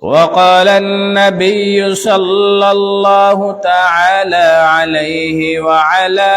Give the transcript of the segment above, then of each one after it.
وقال النبي صلى الله تعالى عليه وعلى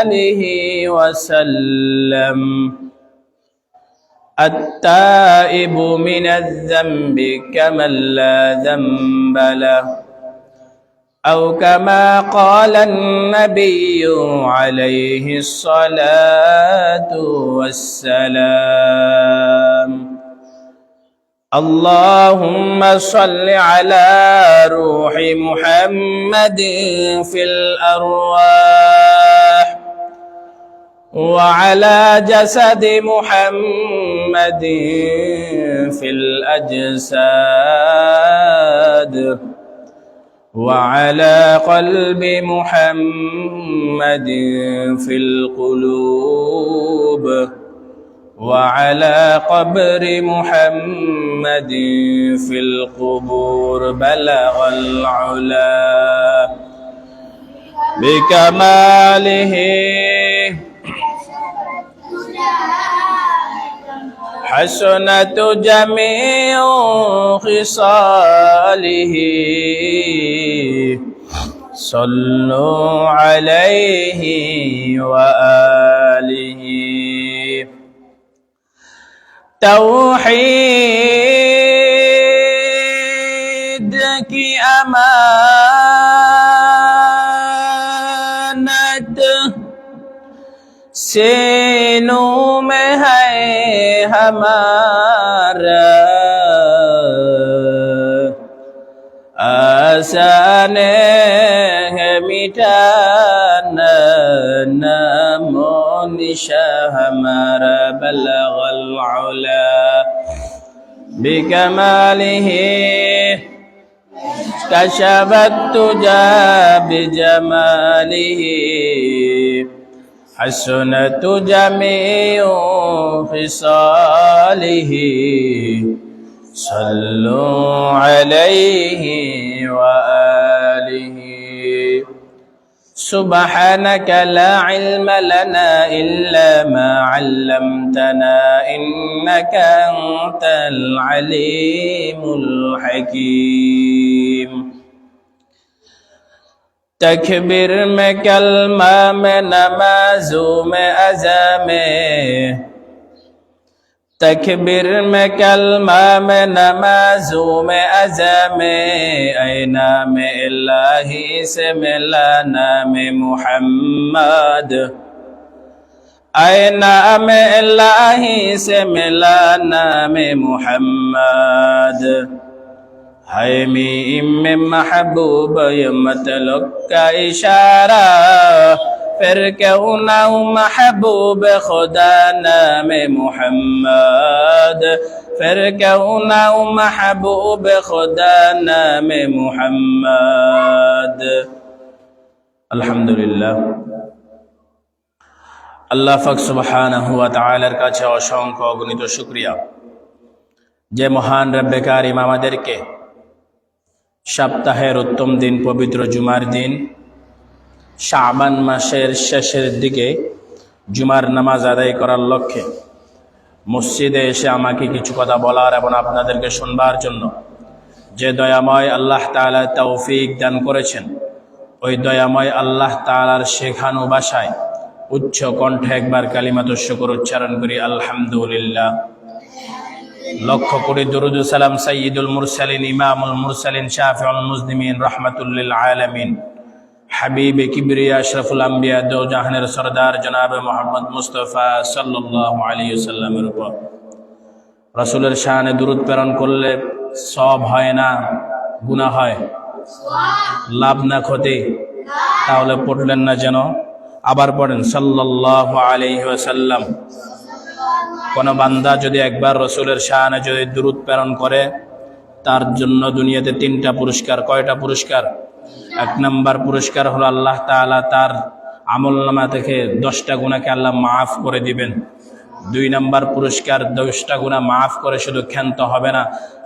آله وسلم التائب من الذنب كمن لا ذنب له. أو كما قال النبي عليه الصلاة والسلام. اللهم صل على روح محمد في الأرواح وعلى جسد محمد في الأجساد. وعلى قلب محمد في القلوب وعلى قبر محمد في القبور بلغ العلا بكماله حسنة جميع خصاله. صلوا عليه وآله. توحيدك أمانته سینوں میں ہے ہمارا آسان ہے مٹانا نامو نشا ہمارا بلغ العلا بکمالہ کشبت تجا بجمالہ حسنة جميع خصاله صلوا عليه وآله. سبحانك لا علم لنا إلا ما علمتنا إنك أنت العليم الحكيم. تکبیر میں کلمہ میں نمازوں میں عزم تکبیر میں کلمہ میں نمازوں میں عزم اے نام الہی سے ملا نام محمد اے نام الہی سے ملا نام محمد হয়মি ইমে মহবুব ইয়ে ইশারা। ফির কেউ না মহবুব, খুদা মোহাম্মদ। ফের কেউ না মহবুব, খুদা মোহাম্মদ। আলহামদুলিল্লাহ। আল্লাহ ফকসুবহান হুয়ালার কাছে অসংখ্য অগণিত সুক্রিয়া যে মহান রব্যকারী আমাদেরকে সপ্তাহের উত্তম দিন, পবিত্র জুমার দিন। শাবান মাসের শেষের দিকে জুমার নামাজ আদায় করার লক্ষ্যে মসজিদে এসে আমাকে কিছু কথা বলার এবং আপনাদেরকে শুনবার জন্য যে দয়াময় আল্লাহ তাআলা তৌফিক দান করেছেন, ওই দয়াময় আল্লাহ তাআলার শেখানো ভাষায় উচ্চ কণ্ঠে একবার কালিমাত শুকর উচ্চারণ করি, আলহামদুলিল্লাহ। লক্ষ কোটি দরুদ সালাম সাইয়্যিদুল মুরসালিন, ইমামুল মুরসালিন, শাফিউল মুজলিমিন রাহমাতুল্লিল আলামিন। হাবিব কিবরিয়া আশরাফুল আম্বিয়া দো জাহানের সরদার জনাব মোহাম্মদ মুস্তফা সাল্লাল্লাহু আলাইহি সাল্লামের উপর। রাসূলের শানে দুরুদ প্রেরণ করলে সব হয় না, গুনাহ হয়। লাভ না ক্ষতি, তাহলে পড়লেন না যেন। আবার পড়েন, সাল্লাল্লাহু আলাইহি ওয়াসাল্লাম। কোন বান্দা যদি একবার রসুলের শাহানে যদি দূরত প্রেরণ করে, তার জন্য দুনিয়াতে তিনটা পুরস্কার। কয়টা পুরস্কার? এক নম্বর পুরস্কার হলো আল্লাহ তাআলা তার আমল নামা থেকে দশটা গুণাকে আল্লাহ মাফ করে দিবেন। দুই নম্বর পুরস্কার, দশটা গুণা মাফ করে শুধু ক্ষান্ত হবে না,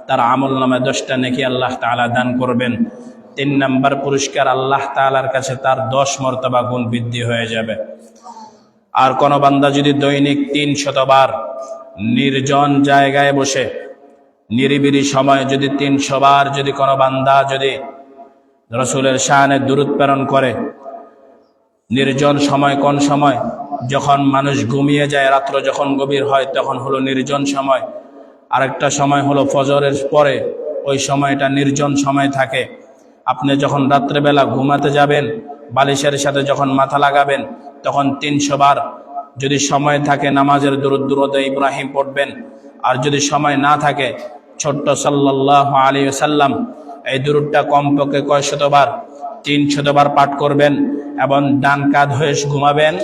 তার আমল নামে দশটা নাকি আল্লাহ তাআলা দান করবেন। তিন নম্বর পুরস্কার, আল্লাহ তাআলার কাছে তার দশ মর্তবা গুণ বৃদ্ধি হয়ে যাবে। আর কোন বান্দা যদি দৈনিক তিন শতবার নির্জন জায়গায় বসে নিরিবিরি সময় যদি তিনশো বার যদি কোনো বান্দা যদি রসুলের শাহানে দূরত প্রেরণ করে, নির্জন সময় কোন সময়? যখন মানুষ ঘুমিয়ে যায়, রাত্র যখন গভীর হয়, তখন হলো নির্জন সময়। আরেকটা সময় হলো ফজরের পরে, ওই সময়টা নির্জন সময় থাকে। আপনি যখন রাত্রেবেলা ঘুমাতে যাবেন বালিশের সাথে যখন মাথা লাগাবেন, তখন তিনশো বার যদি সময় থাকে নামাজের দূর দূরত ইব্রাহিম পড়বেন। আর যদি সময় না থাকে, ছোট্ট সাল্লাহ আলী সাল্লাম এই দূরটা কমপক্ষে কয় শতবার তিন শতবার পাঠ করবেন এবং ডান কাঁধ হয়ে ঘুমাবেন।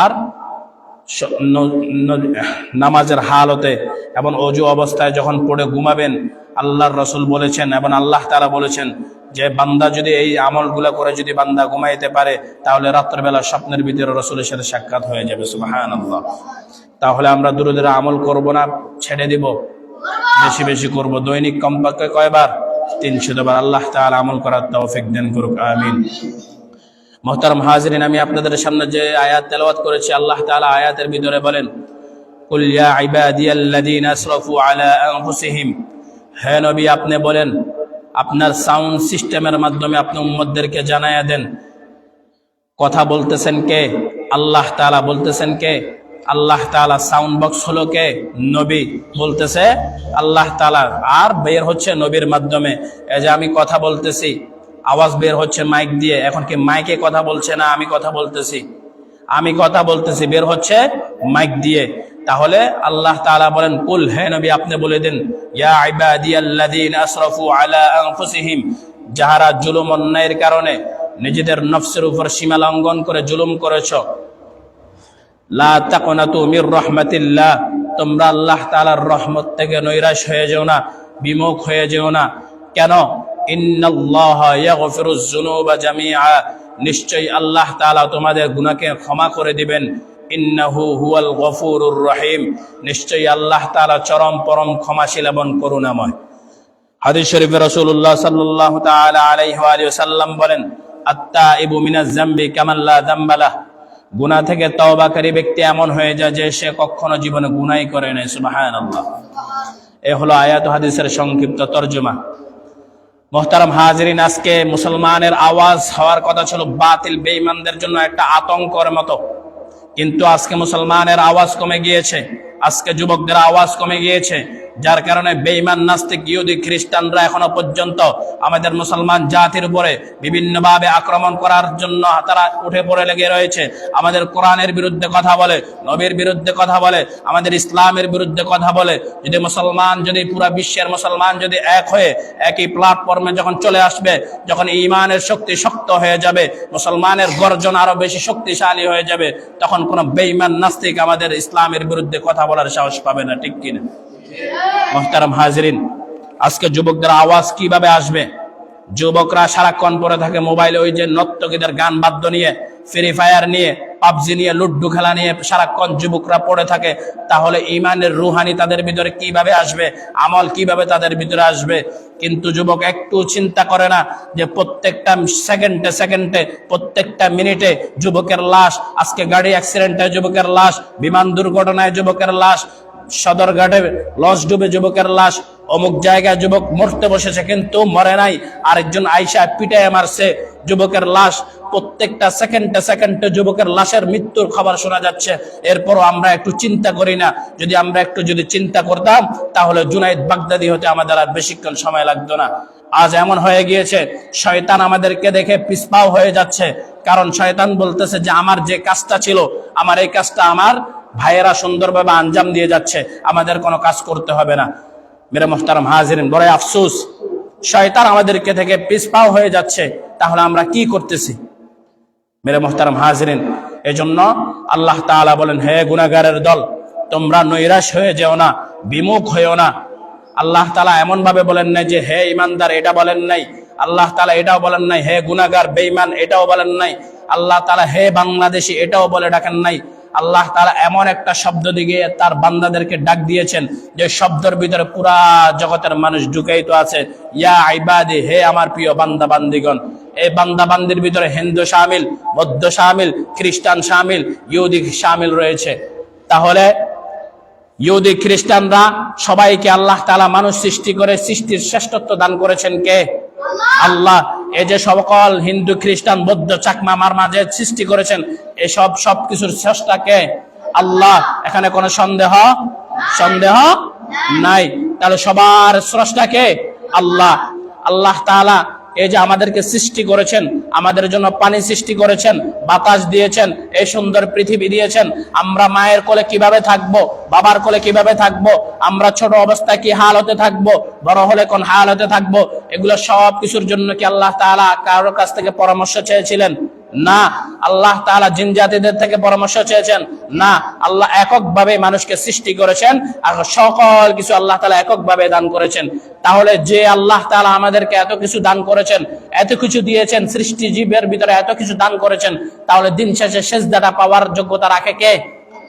আর নামাজের হালতে এবং অজু অবস্থায় যখন পড়ে ঘুমাবেন, আল্লাহর রসুল বলেছেন এবং আল্লাহ তারা বলেছেন যে, বান্দা যদি এই আমলগুলো করে যদি বান্দা ঘুমাইতে পারে, তাহলে রাত্রবেলা স্বপ্নের ভিতরে রসুলের সাথে সাক্ষাৎ হয়ে যাবে সুবাহান আল্লাহ তাহলে আমরা দূরে দূরে আমল করব না, ছেড়ে দিব। বেশি বেশি করব। দৈনিক কমপক্ষে কয়বার? তিনশো বার আল্লাহ তাআলা আমল করার তৌফিক দেন করুক, আমিন। মোহতারম হাজরিন, আমি আপনাদের সামনে যে আয়াত তেলাওয়াত করেছি, আল্লাহ তাআলা আয়াতের ভিতরে বলেন, কুল ইয়া ইবাদিয়াল্লাযীনা আসরাফু আলা আনফুসিহিম। হে নবী, আপনি বলেন, আপনার সাউন্ড সিস্টেমের মাধ্যমে আপনি উম্মতদেরকে জানায়া দেন। কথা বলতেছেন কে? আল্লাহ তাআলা বলতেছেন কে? আল্লাহ তাআলা সাউন্ড বক্স হলো কে? নবী বলতেছে, আল্লাহ তাআলা। আর বের হচ্ছে নবীর মাধ্যমে। এই যে আমি কথা বলতেছি আওয়াজ বের হচ্ছে মাইক দিয়ে। এখন কি মাইকে কথা বলছে না আমি কথা বলতেছি? আমি কথা বলতেছি, বের হচ্ছে মাইক দিয়ে। তাহলে আল্লাহ তাআলা বলেন, কুল, হে নবী, আপনি বলে দিন, ইয়া যাহারা জুলুম অন্যায়ের কারণে নিজেদের নফসের উপর সীমা লঙ্ঘন করে জুলুম করেছ, লা তাকনাতু তোমরা আল্লাহ তাআলার রহমত থেকে নৈরাশ হয়ে যেও না, বিমুখ হয়ে যেও না। কেন? নিশ্চয়ই আল্লাহ তাআলা তোমাদের গুনাহকে ক্ষমা করে দিবেন। ইন্নাহু হুয়াল গফুরুর রহিম। নিশ্চয়ই আল্লাহ তাআলা চরম পরম ক্ষমাশীল এবং করুণাময়। হাদিস শরীফে রাসূলুল্লাহ সাল্লাল্লাহু তাআলা আলাইহি ওয়া আলিহি ওয়াসাল্লাম বলেন আত্তাইবু মিনাজ যামবি কামান লা যামবালাহ গুনাহ থেকে তওবাকারী ব্যক্তি এমন হয়ে যায় যে সে কখনো জীবনে গুনাহই করে নাই, সুবহানাল্লাহ। এ হলো আয়াত হাদিসের সংক্ষিপ্ত তরজমা। মোহতারাম হাজরিন, আজকে মুসলমানের আওয়াজ হওয়ার কথা ছিল বাতিল বেঈমানদের জন্য একটা আতঙ্কর মতো। কিন্তু আজকে মুসলমানের আওয়াজ কমে গিয়েছে। আজকে যুবকদের আওয়াজ কমে গিয়েছে। যার কারণে বেঈমান, নাস্তিক, ইহুদি, খ্রিস্টানরা এখনও পর্যন্ত আমাদের মুসলমান জাতির উপরে বিভিন্নভাবে আক্রমণ করার জন্য তারা উঠে পড়ে লেগে রয়েছে। আমাদের কোরআনের বিরুদ্ধে কথা বলে, নবীর বিরুদ্ধে কথা বলে, আমাদের ইসলামের বিরুদ্ধে কথা বলে। যদি মুসলমান, যদি পুরা বিশ্বের মুসলমান যদি এক হয়ে একই প্ল্যাটফর্মে যখন চলে আসবে, যখন ইমানের শক্তি শক্ত হয়ে যাবে, মুসলমানের গর্জন আরও বেশি শক্তিশালী হয়ে যাবে, তখন কোনো বেঈমান, নাস্তিক আমাদের ইসলামের বিরুদ্ধে কথা বলার সাহস পাবে না, ঠিক কিনা? মোহতারাম হাজরিন, আজকে যুবকদের আওয়াজ কীভাবে আসবে? যুবকরা সারাক্ষণ পরে থাকে মোবাইলে, ওই যে নর্তকীদের গান বাদ্য নিয়ে ফ্রি ফায়ার নিয়ে পাবজি নিয়ে লুড্ডু খেলা নিয়ে সারাক্ষণ যুবকরা পড়ে থাকে, তাহলে ইমানের রুহানি তাদের ভিতরে কীভাবে আসবে? আমল কীভাবে তাদের ভিতরে আসবে? কিন্তু যুবক একটু চিন্তা করে না যে প্রত্যেকটা সেকেন্ডে সেকেন্ডে, প্রত্যেকটা মিনিটে যুবকের লাশ, আজকে গাড়ি অ্যাক্সিডেন্টে যুবকের লাশ, বিমান দুর্ঘটনায় যুবকের লাশ, সদরঘাটে লস ডুবে যুবকের লাশ অমুক জায়গায় যুবক মরতে বসেছে কিন্তু মরে নাই। আরেকজন আইসা পিটায় মারছে। যুবকের লাশ প্রত্যেকটা সেকেন্ডে সেকেন্ডে যুবকের লাশের মৃত্যুর খবর শোনা যাচ্ছে। এরপরও আমরা একটু চিন্তা করি না। যদি আমরা একটু যদি চিন্তা করতাম, তাহলে জুনাইদ বাগদাদি হতে আমাদের আর বেশিক্ষণ সময় লাগতো না। আজ এমন হয়ে গিয়েছে, শয়তান আমাদেরকে দেখে পিসপাও হয়ে যাচ্ছে। কারণ শয়তান বলতেছে যে, আমার যে কাজটা ছিল, আমার এই কাজটা আমার ভাইয়েরা সুন্দরভাবে আঞ্জাম দিয়ে যাচ্ছে। আমাদের কোনো কাজ করতে হবে না। মেরে মোহতারাম হাজিরিন বড় আফসোস। শয়তান আমাদেরকে থেকে পিসপাও হয়ে যাচ্ছে, তাহলে আমরা কি করতেছি? মেরে মোহতারাম হাজরিন, এজন্য আল্লাহ তাআলা বলেন, হে গুনাহগারের দল, তোমরা নৈরাশ হয়ে যেও না, বিমুখ হয়েও না। আল্লাহ তাআলা এমন ভাবে বলেন নাই যে, হে ইমানদার এটা বলেন নাই। আল্লাহ তাআলা এটাও বলেন নাই, হে গুনাহগার, বেঈমান, এটাও বলেন নাই। আল্লাহ তালা হে বাংলাদেশি, এটাও বলে ডাকেন নাই। আল্লাহ তাআলা এমন একটা শব্দ দিয়ে তার বান্দাদেরকে ডাক দিয়েছেন যে শব্দের ভিতরে পুরা জগতের মানুষ ঢুকাইতো আছে। ইয়া ইবাদি হে আমার প্রিয় বান্দা বান্দিগণ এই বান্দা বান্দির ভিতরে হিন্দু সামিল বৌদ্ধ সামিল খ্রিস্টান সামিল ইহুদি সামিল রয়েছে। তাহলে ইহুদি খ্রিস্টানরা সবাইকে আল্লাহ তালা মানুষ সৃষ্টি করে সৃষ্টির শ্রেষ্ঠত্ব দান করেছেন কে? আল্লাহ। এই যে সকল হিন্দু খ্রিস্টান বৌদ্ধ চাকমা মার মাঝে সৃষ্টি করেছেন এসব সব কিছুর স্রষ্টা কে আল্লাহ এখানে কোনো সন্দেহ সন্দেহ নাই। তাহলে সবার স্রষ্টা কে আল্লাহ আল্লাহ তাআলা এই যে আমাদেরকে সৃষ্টি করেছেন, আমাদের জন্য পানি সৃষ্টি করেছেন, বাতাস দিয়েছেন, এই সুন্দর পৃথিবী দিয়েছেন, আমরা মায়ের কোলে কীভাবে থাকব, বাবার কোলে কীভাবে থাকব, আমরা ছোট অবস্থায় কি হালতে থাকব, বড় হলে কোন হালতে থাকব, এগুলো সব কিছুর জন্য কি আল্লাহ তাআলা কারোর কাছ থেকে পরামর্শ চেয়েছিলেন? না, আল্লাহ তাআলা জিন জাতিদের থেকে পরামর্শ চেয়েছেন। না, আল্লাহ এককভাবে মানুষকে সৃষ্টি করেছেন আর সকল কিছু আল্লাহ তাআলা এককভাবে দান করেছেন। তাহলে যে আল্লাহ তাআলা আমাদেরকে এত কিছু দান করেছেন, এত কিছু দিয়েছেন সৃষ্টি জীবের ভিতরে এত কিছু দান করেছেন, তাহলে দিন শেষে সেজদাটা পাওয়ার যোগ্যতা রাখে কে?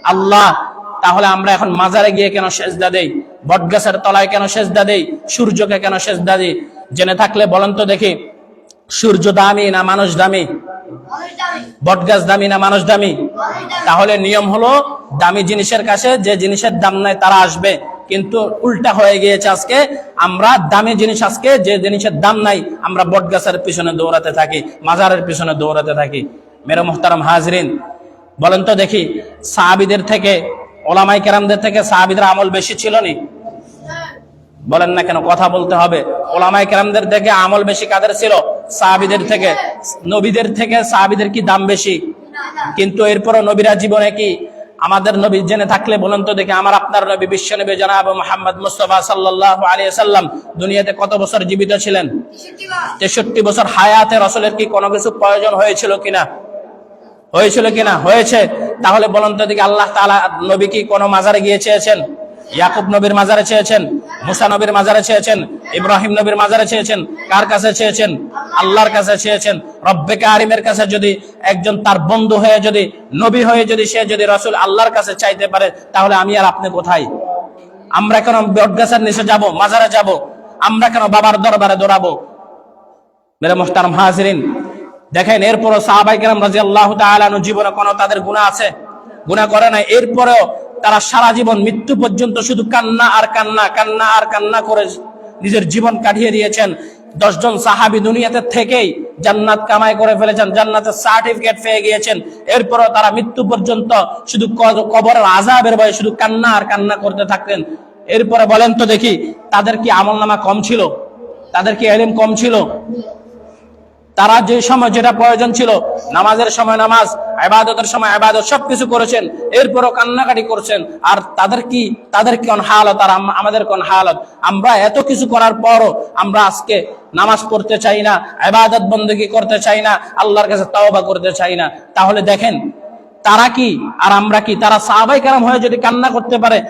আল্লাহ। তাহলে আমরা এখন মাজারে গিয়ে কেন সেজদা দেই? বটগাছের তলায় কেন সেজদা দেই? সূর্যকে কেন সেজদা দিই? জেনে থাকলে বলেন তো দেখি, সূর্য দামি না মানুষ দামি? বটগাছ দামি না মানুষ দামি? তাহলে নিয়ম হলো দামি জিনিসের কাছে যে জিনিসের দাম নাই তারা আসবে। কিন্তু উল্টা হয়ে গিয়েছে আজকে, আমরা দামি জিনিস আজকে, যে জিনিসের দাম নাই, আমরা বটগাছের পিছনে দৌড়াতে থাকি, মাজারের পিছনে দৌড়াতে থাকি। মেরে মোহতারাম হাজরিন, বলেন তো দেখি, সাহাবিদের থেকে ওলামাই কেরামদের থেকে সাহাবিদের আমল বেশি ছিল নি? বলেন না কেন, কথা বলতে হবে। ওলামাই কেরামদের থেকে আমল বেশি কাদের ছিল? সাহাবিদের থেকে, নবীদের থেকে সাহাবিদের কি দাম বেশি? কিন্তু এরপরও নবীরা জীবনে কি আমাদের নবী জেনে থাকলে বলেন তো দেখি, আমার আপনার নবী বিশ্ব নবী জানাব মোহাম্মদ মুস্তফা সাল্লাহ আলিয়া সাল্লাম দুনিয়াতে কত বছর জীবিত ছিলেন? তেষট্টি বছর হায়াতে রসলের কি কোনো কিছু প্রয়োজন হয়েছিল কিনা? হয়েছিল কিনা? হয়েছে। তাহলে বলুন তো দিকে আল্লাহ তালা নবী কি কোনো মাজারে গিয়ে চেয়েছেন? ইয়াকুব নবীর মাজারে চেয়েছেন? মুসা নবীর মাজারে চেয়েছেন? ইব্রাহিম নবীর মাজারে চেয়েছেন? কার কাছে চেয়েছেন? আল্লাহর কাছে চেয়েছেন রব্বে কারিমের কাছে যদি একজন তার বন্ধু হয়ে যদি, নবী হয়ে যদি সে যদি রসুল আল্লাহর কাছে চাইতে পারে, তাহলে আমি আর আপনি কোথায়? আমরা কেন বটগাছের নিচে যাব, মাজারে যাব? আমরা কেন বাবার দরবারে দৌড়াবো? মেরে মোহতারম হাজরিন, দেখেন, এরপরও সাহাবাই কেরাম রাজি আল্লাহ জীবনে কোনো তাদের গুণা আছে? গুণা করে না এরপরেও তারা সারা জীবন মৃত্যু পর্যন্ত শুধু কান্না আর কান্না কান্না আর কান্না করে নিজের জীবন কাটিয়ে দিয়েছেন। দশজন সাহাবি দুনিয়াতে থেকেই জান্নাত কামাই করে ফেলেছেন, জান্নাতের সার্টিফিকেট পেয়ে গিয়েছেন। এরপরও তারা মৃত্যু পর্যন্ত শুধু কবরের আজাবের ভয়ে শুধু কান্না আর কান্না করতে থাকতেন। এরপরে বলেন তো দেখি, তাদের কি আমল নামা কম ছিল? তাদের কি এলিম কম ছিল? তারা যে সময় যেটা প্রয়োজন ছিল, নামাজের সময় নামাজ, আবাদতের সময় আবাদত, সবকিছু করেছেন, এরপরও কান্নাকাটি করছেন, আর তাদের কি, তাদের কোন হালত, আর আম- আমাদের কোন হালত? আমরা এত কিছু করার পরও আমরা আজকে নামাজ পড়তে চাই না, আবাদত বন্দী করতে চাই না, আল্লাহর কাছে তাওবা করতে চাই না। তাহলে দেখেন, তারা কি, আর আমরা কি, তারা সাহাবাই কারাম হয়ে যদি কান্না করতে পারে